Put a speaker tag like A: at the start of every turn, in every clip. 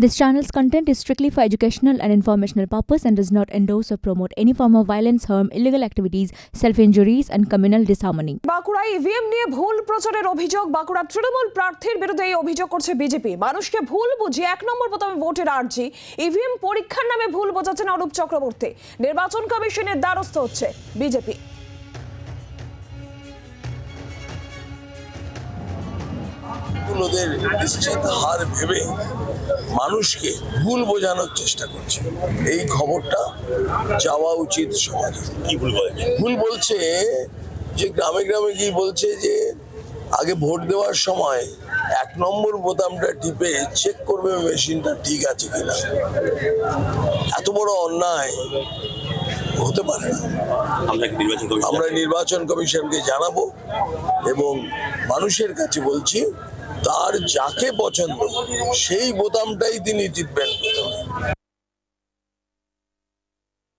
A: This channel's content is strictly for educational and informational purpose and does not endorse or promote any form of violence, harm, illegal activities, self-injuries and communal disharmony.
B: বাঁকুড়ায় EVM নিয়ে ভুল প্রচারের অভিযোগ বাঁকুড়া তৃণমূল প্রার্থীর বিরুদ্ধে এই অভিযোগ করছে বিজেপি মানুষকে ভুল বুঝিয়ে এক নম্বর বোতামে ভোটের আর্জি ইভিএম পরীক্ষার নামে ভুল বোঝাচ্ছেন অরূপ চক্রবর্তী নির্বাচন কমিশনের দ্বারস্থ হচ্ছে বিজেপি
C: ওদের নিশ্চিত হার ভেবে মানুষকে ভুল বোঝানোর চেষ্টা করছে। এই খবরটা যাওয়া উচিত সমাজে।
D: কি ভুল বলেছে
C: ভুল বলছে যে গ্রামে গ্রামে গিয়ে বলছে যে আগে ভোট দেওয়ার সময় এক নম্বর বোতামটা টিপে চেক করবে মেশিনটা ঠিক আছে কিনা। এত বড় অন্যায় হতে পারে
D: আমরা নির্বাচন
C: কমিশনকে জানাব এবং মানুষের কাছে বলছি তার যাকে পছন্দ, সেই বোতামটাই তিনি টিপবেন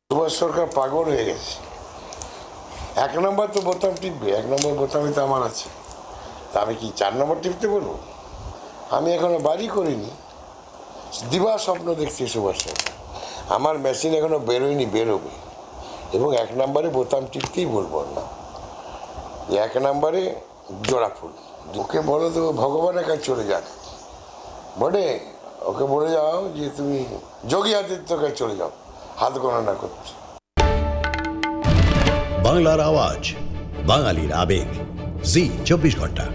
E: সুভাষ সরকার পাগল হয়ে গেছে। এক নম্বর তো বোতাম টিপবে, এক নম্বর বোতামে তো আমার আছে। তা আমি কি চার নম্বর টিপতে বলব? আমি এখনও বাড়ি করিনি। দিবা স্বপ্ন দেখছি সুভাষ সরকার। আমার মেশিন এখনও বেরোয়নি, বেরোবে। এবং এক নম্বরে বোতাম টিপতেই বলব না। এক নম্বরে জোড়া ফুল ওকে বলো তো ভগবানের কাছে চলে যাক বটে ওকে বলে যাও যে তুমি যোগী আদিত্যর কাছে চলে যাও হাত গণনা করতে
F: বাংলার আওয়াজ বাঙালির আবেগ জি চব্বিশ ঘণ্টা।